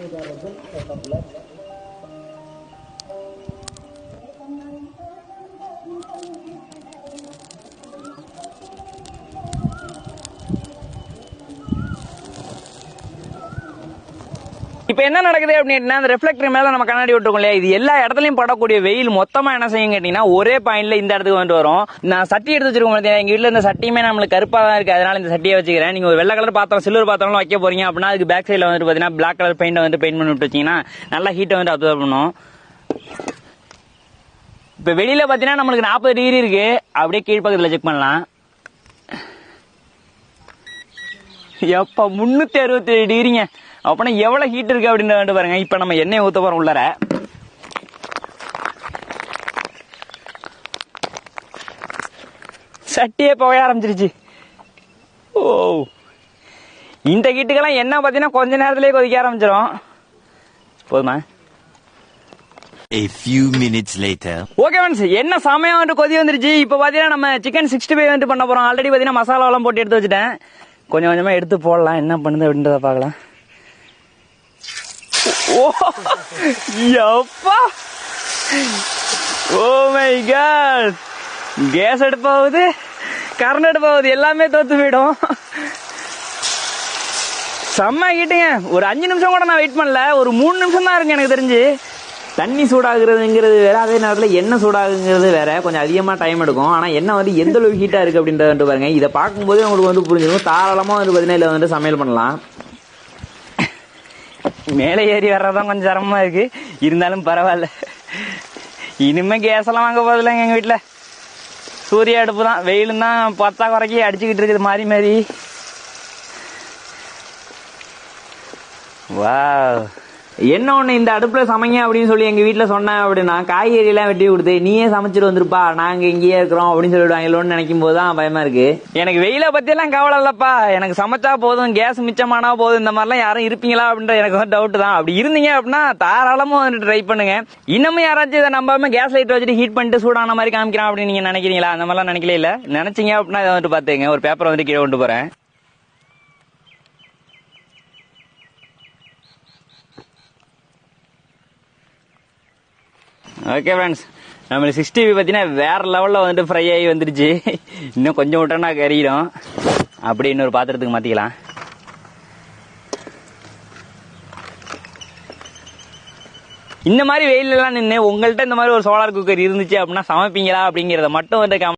Ankara'da da kapılar இப்போ என்ன நடக்குது அப்படின்னா அந்த ரெஃப்ளெக்டர் மேல நம்ம கண்ணாடி விட்டுருக்கோம் இல்லையா? இது எல்லா இடத்துலயும் படக்கூடிய வெயில் மொத்தமா என்ன செய்யும் கேட்டீங்கன்னா ஒரே பாயிண்ட்ல இந்த இடத்துக்கு வந்து வரும். நான் சட்டி எடுத்து வச்சிருக்கோம் பார்த்தீங்களா, எங்க இந்த சட்டியுமே நம்மளுக்கு கருப்பா தான் இருக்கு. அதனால இந்த சட்டியை வச்சுக்கிறேன். நீங்க ஒரு வெள்ளை கலர் பாத்திரம் சில்வர் பாத்திரம் வைக்க போறீங்க அப்படின்னா அதுக்கு பேக் சைடில் வந்து பாத்தீங்கன்னா பிளாக் கலர் பெயிண்ட் வந்து பெயிண்ட் பண்ணி விட்டு நல்லா ஹீட்டை வந்து அப்சர்வ் பண்ணும். இப்போ வெளியில பாத்தீங்கன்னா நம்மளுக்கு நாற்பது டிகிரி இருக்கு. அப்படியே கீழ்ப்பக்கத்துல செக் பண்ணலாம். எப்ப முன்னூத்தி அறுபத்தி ஏழு டிகிரிங்க அப்பனா எவ்வளவு ஹீட் இருக்கு அப்படின்னு வந்து பாருங்க. இப்ப நம்ம எண்ணெய் ஊத்த போறோம் உள்ளார. சட்டியே புகைய ஆரம்பிச்சிருச்சு. ஓ. இந்த ஹீட்டுக்கெல்லாம் என்ன பார்த்தீங்கன்னா கொஞ்ச நேரத்திலேயே கொதிக்க ஆரம்பிச்சிடும் போதுமா? A few minutes later. Okay friends என்ன சமயம் வந்துட்டு கொதி வந்துருச்சு. இப்போ பார்த்தீங்கன்னா நம்ம சிக்கன் சிக்ஸ்டி ஃபைவ் வந்துட்டு பண்ண போறோம். ஆல்ரெடி பார்த்தீங்கன்னா மசாலாவெல்லாம் போட்டு எடுத்து வச்சுட்டேன். கொஞ்சம் கொஞ்சமா எடுத்து போடலாம். என்ன பண்ணுது அப்படின்றத பார்க்கலாம். எப்பா ஓ மை காட் கேஸ் அடுப்பாகுது கரண்ட் அடுப்பாகுது எல்லாமே தோத்து போயிடும். செம்ம ஹீட்டுங்க ஒரு அஞ்சு நிமிஷம் கூட நான் வெயிட் பண்ணல. ஒரு மூணு நிமிஷம் தான் இருக்கு எனக்கு தெரிஞ்சு. தண்ணி சூடாகுறதுங்கிறது வேற அதே நேரத்தில் எண்ணெய் சூடாகுங்கிறது வேற. கொஞ்சம் அதிகமாக டைம் எடுக்கும். ஆனால் எண்ணெய் வந்து எந்த அளவுக்கு ஹீட்டாக இருக்குது அப்படின்றது பாருங்க. இதை பார்க்கும்போது உங்களுக்கு வந்து புரிஞ்சிடும். தாராளமாக வந்து பார்த்தீங்கன்னா இதில் வந்து சமையல் பண்ணலாம். மேலே ஏறி வர்றதான் கொஞ்சம் சிரமமா இருக்கு. இருந்தாலும் பரவாயில்ல. இனிமே கேஸ் எல்லாம் வாங்க போதில்லைங்க எங்க வீட்டுல சூரிய அடுப்பு தான் வெயிலும் தான் பத்தா குறைக்கி அடிச்சுக்கிட்டு இருக்குது மாறி மாறி. வா என்ன ஒண்ணு இந்த அடுப்புல சமைங்க அப்படின்னு சொல்லி எங்க வீட்டுல சொன்னேன் அப்படின்னா காய்கறி எல்லாம் வெட்டி கொடுத்து நீயே சமைச்சிட்டு வந்துருப்பா நாங்க இங்கேயே இருக்கிறோம் அப்படின்னு சொல்லிடுவாங்களோன்னு நினைக்கும் போது தான் பயமா இருக்கு. எனக்கு வெயில பத்தி எல்லாம் கவலை இல்லப்பா. எனக்கு சமைச்சா போதும் கேஸ் மிச்சமானா போதும் இந்த மாதிரிலாம் யாரும் இருப்பீங்களா அப்படின்ற எனக்கு வந்து டவுட் தான். அப்படி இருந்தீங்க அப்படின்னா தாராளமா வந்துட்டு ட்ரை பண்ணுங்க. இன்னமும் யாராச்சும் இதை நம்பாம கேஸ் லைட் வச்சுட்டு ஹீட் பண்ணிட்டு சூடான மாதிரி காமிக்கிறான் அப்படின்னு நீங்க நினைக்கிறீங்களா? அந்த மாதிரிலாம் நினைக்கல இல்ல. நினைச்சீங்க அப்படின்னா இதை வந்துட்டு பாத்துங்க ஒரு பேப்பர் வந்து கீழே கொண்டு போறேன். ஓகே ஃப்ரெண்ட்ஸ் நம்ம சிக்ஸ்டி பார்த்தீங்கன்னா வேற லெவலில் வந்துட்டு ஃப்ரை ஆகி வந்துருச்சு. இன்னும் கொஞ்சம் விட்டோம்னா கறிடும் அப்படி இன்னொரு பாத்திரத்துக்கு மாற்றிக்கலாம் இந்த மாதிரி வெயிலெல்லாம் நின்று உங்கள்கிட்ட இந்த மாதிரி ஒரு சோலார் குக்கர் இருந்துச்சு அப்படின்னா சமைப்பீங்களா அப்படிங்கிறத மட்டும் வந்து